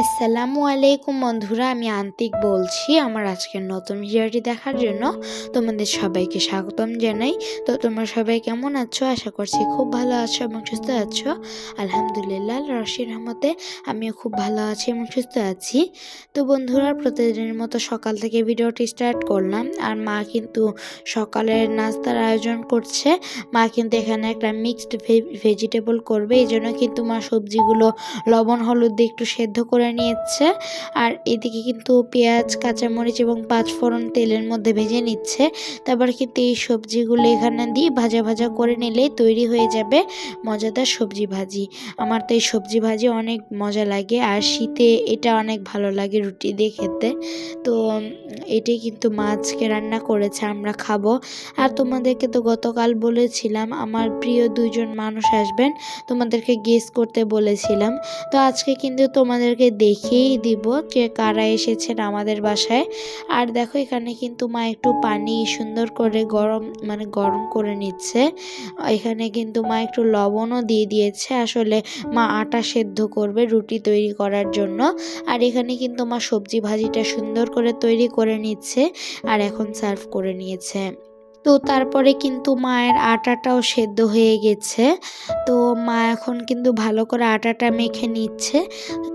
আসসালামু আলাইকুম বন্ধুরা, আমি আন্তিক বলছি আমার আজকের নতুন ভিডিওটি দেখার জন্য। তোমাদের সবাইকে স্বাগতম জানাই। তো তোমরা সবাই কেমন আছো? আশা করছি খুব ভালো আছো এবং সুস্থ আছো। আলহামদুলিল্লাহ রশির রহমতে আমিও খুব ভালো আছি এবং সুস্থ আছি। তো বন্ধুরা, প্রতিদিনের মতো সকাল থেকে ভিডিওটি স্টার্ট করলাম। আর মা কিন্তু সকালের নাস্তার আয়োজন করছে। মা কিন্তু এখানে একটা মিক্সড ভেজিটেবল করবে। এই জন্য কিন্তু মা সবজিগুলো লবণ, হলুদ দিয়ে একটু সেদ্ধ করে নিয়েছে। আর এদিকে কিন্তু পেঁয়াজ, কাঁচামরিচ এবং পাঁচফোড়ন তেলের মধ্যে ভেজে নিচ্ছে। তারপর কিন্তু এই সবজিগুলো এখানে দিয়ে ভাজা ভাজা করে নিলেই তৈরি হয়ে যাবে মজাদার সবজি ভাজি। আমার তো এই সবজি ভাজি অনেক মজা লাগে আর শীতে এটা অনেক ভালো লাগে রুটি দিয়ে খেতে। তো এটাই কিন্তু মাছকে রান্না করেছে, আমরা খাব। আর তোমাদেরকে তো গতকাল বলেছিলাম, আমার প্রিয় দুইজন মানুষ আসবেন, তোমাদেরকে গেস করতে বলেছিলাম। তো আজকে কিন্তু তোমাদেরকে দেখিয়েই দিব যে কারা এসেছেন আমাদের বাসায়। আর দেখো এখানে কিন্তু মা একটু পানি সুন্দর করে গরম মানে গরম করে নিচ্ছে। এখানে কিন্তু মা একটু লবণও দিয়ে দিয়েছে আসলে মা আটা সেদ্ধ করবে রুটি তৈরি করার জন্য। আর এখানে কিন্তু মা সবজি ভাজিটা সুন্দর করে তৈরি করে নিচ্ছে আর এখন সার্ভ করে নিয়েছে। তো তারপরে কিন্তু মায়ের আটাটাও সেদ্ধ হয়ে গেছে। তো মা এখন কিন্তু ভালো করে আটাটা মেখে নিচ্ছে।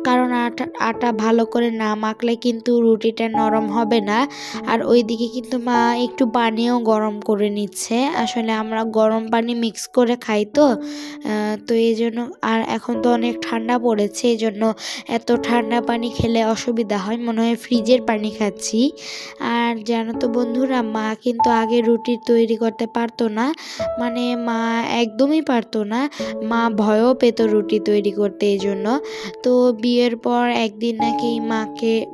কারণ আটা আটা ভালো করে না মাখলে কিন্তু রুটিটা নরম হবে না। আর ওইদিকে কিন্তু মা একটু পানিও গরম করে নিচ্ছে। আসলে আমরা গরম পানি মিক্স করে খাই তো। তো এই জন্য, আর এখন তো অনেক ঠান্ডা পড়েছে। এই জন্য এত ঠান্ডা পানি খেলে অসুবিধা হয়। মনে হয় ফ্রিজের পানি খাচ্ছি। আর জানো তো বন্ধুরা, মা কিন্তু আগে রুটি তৈরি করতে পারতো না। মানে মা একদমই পারতো না। মা ভয়ও পেত রুটি তৈরি করতে এই জন্য। তো বিয়ের পর একদিন নাকি মাকে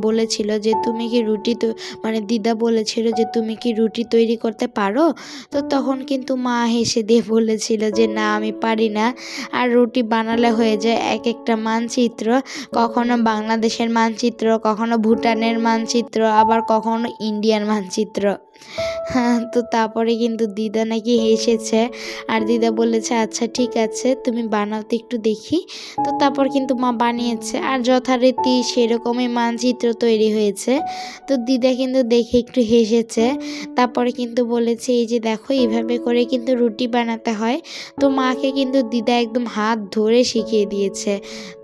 বলেছিল যে, তুমি কি রুটি তো মানে দিদা বলেছিল যে, তুমি কি রুটি তৈরি করতে পারো? তো তখন কিন্তু মা হেসে দিয়ে বলেছিল যে, না, আমি পারি না। আর রুটি বানালে হয়ে যায় এক একটা মানচিত্র। কখনো বাংলাদেশের মানচিত্র, কখনো ভুটানের মানচিত্র, আবার কখনো ইন্ডিয়ান মানচিত্র। তো তারপরে কিন্তু দিদা নাকি হেসেছে। আর দিদা বলেছে আচ্ছা ঠিক আছে, তুমি বানাতে একটু দেখি। তো তারপর কিন্তু মা বানিয়েছে। আর যথারীতি সেরকমই মানচিত্র তৈরি হয়েছে। তো দিদা কিন্তু দেখে একটু হেসেছে। তারপরে কিন্তু বলেছে, এই যে দেখো, এইভাবে করে কিন্তু রুটি বানাতে হয়। তো মাকে কিন্তু দিদা একদম হাত ধরে শিখিয়ে দিয়েছে।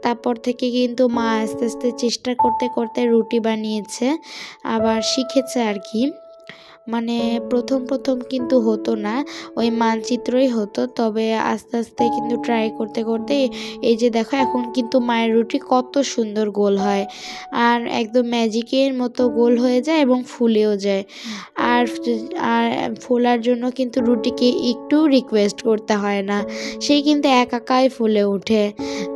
তারপর থেকে কিন্তু মা আস্তে আস্তে চেষ্টা করতে করতে রুটি বানিয়েছে। আবার শিখেছে আর কি। মানে প্রথম প্রথম কিন্তু হতো না। ওই মানচিত্রই হতো। তবে আস্তে আস্তে কিন্তু ট্রাই করতে করতে এই যে দেখো, এখন কিন্তু মায়ের রুটি কত সুন্দর গোল হয়। আর একদম ম্যাজিকের মতো গোল হয়ে যায় এবং ফুলেও যায়। আর আর ফোলার জন্য কিন্তু রুটিকে একটু রিকোয়েস্ট করতে হয় না। সেই কিন্তু একাকাই ফুলে ওঠে।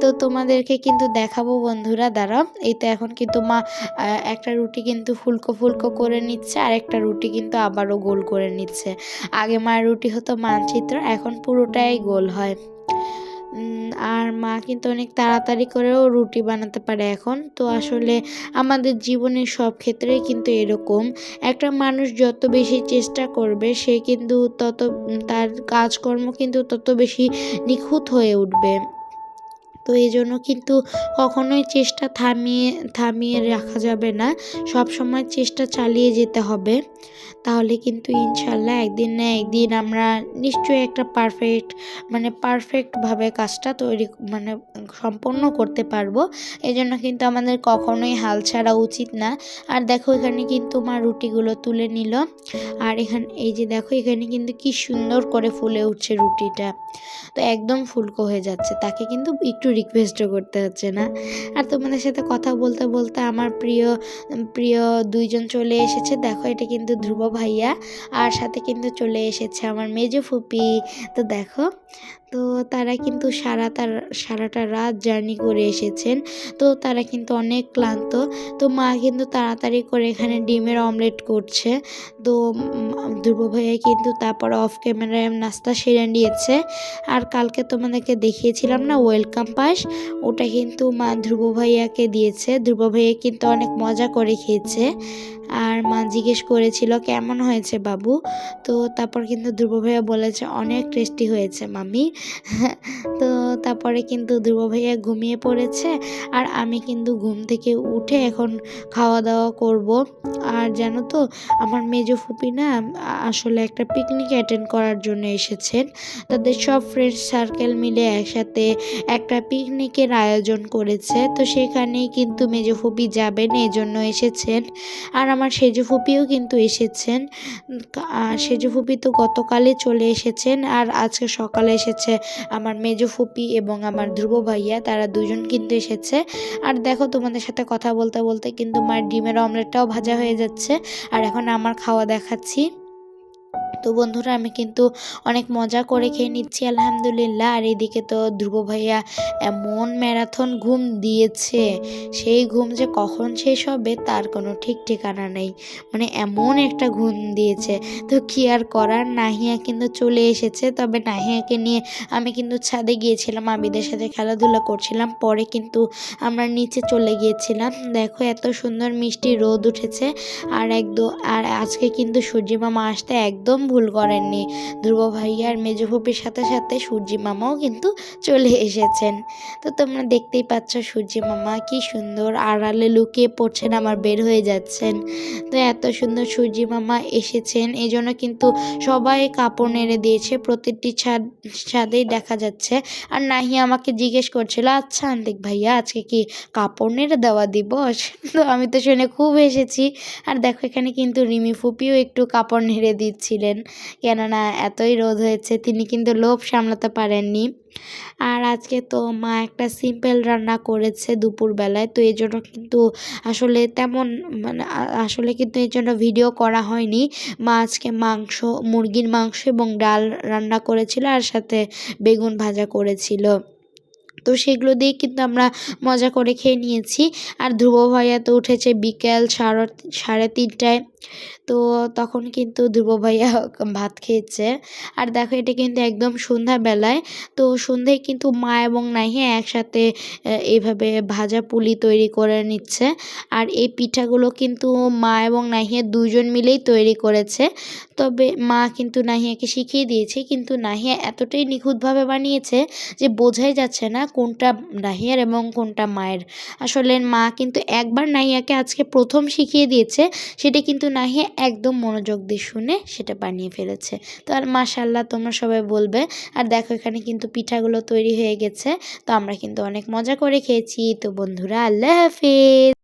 তো তোমাদেরকে কিন্তু দেখাবো বন্ধুরা দ্বারা এই তো এখন কিন্তু মা একটা রুটি কিন্তু ফুলকো ফুলকো করে নিচ্ছে। আর একটা রুটি কিন্তু আবারও গোল করে নিচ্ছে। আগে মায়ের রুটি হতো মানচিত্র, এখন পুরোটাই গোল হয়। আর মা কিন্তু অনেক তাড়াতাড়ি করেও রুটি বানাতে পারে এখন। তো আসলে আমাদের জীবনের সব ক্ষেত্রেই কিন্তু এরকম। একটা মানুষ যত বেশি চেষ্টা করবে, সে কিন্তু তত তার কাজকর্ম কিন্তু তত বেশি নিখুঁত হয়ে উঠবে। তো এই জন্য কিন্তু কখনোই চেষ্টা থামিয়ে থামিয়ে রাখা যাবে না। সব সময় চেষ্টা চালিয়ে যেতে হবে। তাহলে কিন্তু ইনশাল্লাহ একদিন না একদিন আমরা নিশ্চয়ই একটা পারফেক্ট মানে পারফেক্টভাবে কাজটা তৈরি মানে সম্পন্ন করতে পারব। এই জন্য কিন্তু আমাদের কখনোই হাল ছাড়া উচিত না। আর দেখো এখানে কিন্তু মা রুটিগুলো তুলে নিল। আর এখানে, এই যে দেখো এখানে কিন্তু কি সুন্দর করে ফুলে উঠছে রুটিটা। তো একদম ফুলকো হয়ে যাচ্ছে। তাকে কিন্তু একটু রিকোয়েস্টও করতে হচ্ছে না। আর তোমাদের সাথে কথা বলতে বলতে আমার প্রিয় প্রিয় দুইজন চলে এসেছে। দেখো, এটা কিন্তু ধ্রুব ভাইয়া। আর সাথে কিন্তু চলে এসেছে আমার মেজো ফুপি। তো দেখো তো তারা কিন্তু সারা তার, সারাটা রাত জার্নি করে এসেছেন। তো তারা কিন্তু অনেক ক্লান্ত। তো মা কিন্তু তাড়াতাড়ি করে এখানে ডিমের অমলেট করছে। তো ধ্রুব ভাইয়া কিন্তু তারপর অফ ক্যামেরায় নাস্তা সেরে নিয়েছে। আর কালকে তোমাদেরকে দেখিয়েছিলাম না ওয়েলকাম পাস ওটা কিন্তু মা ধ্রুব ভাইয়াকে দিয়েছে। ধ্রুব ভাইয়া কিন্তু অনেক মজা করে খেয়েছে। আর মা জিজ্ঞেস করেছিল, কেমন হয়েছে বাবু? তো তারপর কিন্তু ধ্রুব ভাইয়া বলেছে, অনেক টেস্টি হয়েছে মামি তো তারপরে কিন্তু ধ্রুব ভাইয়া ঘুমিয়ে পড়েছে আর আমি কিন্তু ঘুম থেকে উঠে এখন খাওয়া দাওয়া করব। আর জানো তো, আমার মেজো ফুপি না আসলে একটা পিকনিক অ্যাটেন্ড করার জন্য এসেছেন। তাদের সব ফ্রেন্ড সার্কেল মিলে একসাথে একটা পিকনিকের আয়োজন করেছে। তো সেখানেই কিন্তু মেজো ফুপি যাবেন এই জন্য এসেছেন। আর আমার সেজুফুপিও কিন্তু এসেছেন। সেজো ফুপি তো গতকালে চলে এসেছেন আর আজকে সকালে এসেছে আমার মেজো ফুপি এবং আমার ধ্রুব ভাইয়া, তারা দুজন কিন্তু এসেছে। আর দেখো তোমাদের সাথে কথা বলতে বলতে কিন্তু মায়ের ডিমের অমলেটটাও ভাজা হয়ে যাচ্ছে। আর এখন আমার খাওয়া দেখাচ্ছি। তো বন্ধুরা, আমি কিন্তু অনেক মজা করে খেয়ে নিচ্ছি, আলহামদুলিল্লাহ। আর এদিকে তো ধ্রুব ভাইয়া এমন ম্যারাথন ঘুম দিয়েছে, সেই ঘুম যে কখন শেষ হবে তার কোনো ঠিক ঠিকানা নেই। মানে এমন একটা ঘুম দিয়েছে। তো কি আর করার, নাহিয়া কিন্তু চলে এসেছে। তবে নাহিয়াকে নিয়ে আমি কিন্তু ছাদে গিয়েছিলাম, আবিদের সাথে খেলাধুলা করছিলাম। পরে কিন্তু আমরা নিচে চলে গিয়েছিলাম। দেখো এত সুন্দর মিষ্টি রোদ উঠেছে। আর একদম আর আজকে কিন্তু সূর্যি মামা আসতে একদম ভুল করেননি। ধ্রুব ভাইয়া আর সাথে সাথে সূর্যি মামাও কিন্তু চলে এসেছেন। তো তোমরা দেখতেই পাচ্ছ সূর্যি মামা কি সুন্দর আড়ালে লুকিয়ে পড়ছেন, আমার বের হয়ে যাচ্ছেন। তো এত সুন্দর সূর্যি মামা এসেছেন এই জন্য কিন্তু সবাই কাপড় নেড়ে দিয়েছে, প্রতিটি ছাদ, ছাদেই দেখা যাচ্ছে। আর নাহি আমাকে জিজ্ঞেস করছিল আচ্ছা আন্তিক ভাইয়া, আজকে কি কাপড় নেড়ে দেওয়া দিবস? তো আমি তো শুনে খুব এসেছি আর দেখো এখানে কিন্তু রিমি ফুপিও একটু কাপড় নেড়ে দিচ্ছিলেন। কেননা এতই রোদ হয়েছে, তিনি কিন্তু লোভ সামলাতে পারেননি। আর আজকে তো মা একটা সিম্পল রান্না করেছে দুপুরবেলায়, তো এই জন্য কিন্তু আসলে তেমন মানে আসলে কিন্তু এই জন্য ভিডিও করা হয়নি। মা আজকে মাংস, মুরগির মাংস এবং ডাল রান্না করেছিল আর সাথে বেগুন ভাজা করেছিল। তো সেগুলো দিয়ে কিন্তু আমরা মজা করে খেয়ে নিয়েছি। আর ধ্রুব ভাইয়া তো উঠেছে বিকেল সাড়ে সাড়ে তিনটায়। তো তখন কিন্তু ধ্রুব ভাইয়া ভাত খেয়েছে। আর দেখো এটা কিন্তু একদম সন্ধ্যাবেলায়। তো সন্ধ্যায় কিন্তু মা এবং নাহিয়া একসাথে এইভাবে ভাজা পুলি তৈরি করে নিচ্ছে। আর এই পিঠাগুলো কিন্তু মা এবং নাহিয়া দুজন মিলেই তৈরি করেছে। তবে মা কিন্তু নাহিয়াকে শিখিয়ে দিয়েছে, কিন্তু নাহিয়া এতটাই নিখুঁতভাবে বানিয়েছে যে বোঝাই যাচ্ছে না কোনটা নাহিয়ার এবং কোনটা মায়ের। আসলে মা কিন্তু একবার নাহিয়াকে আজকে প্রথম শিখিয়ে দিয়েছে, সেটা কিন্তু নাহিয়া একদম মনোযোগ দিয়ে শুনে সেটা বানিয়ে ফেলেছে। তো আর মাশাল্লাহ তোমরা সবাই বলবে, আর দেখো এখানে কিন্তু পিঠাগুলো তৈরি হয়ে গেছে, তো আমরা কিন্তু অনেক মজা করে খেয়েছি। তো বন্ধুরা, আল্লাহ হাফিজ!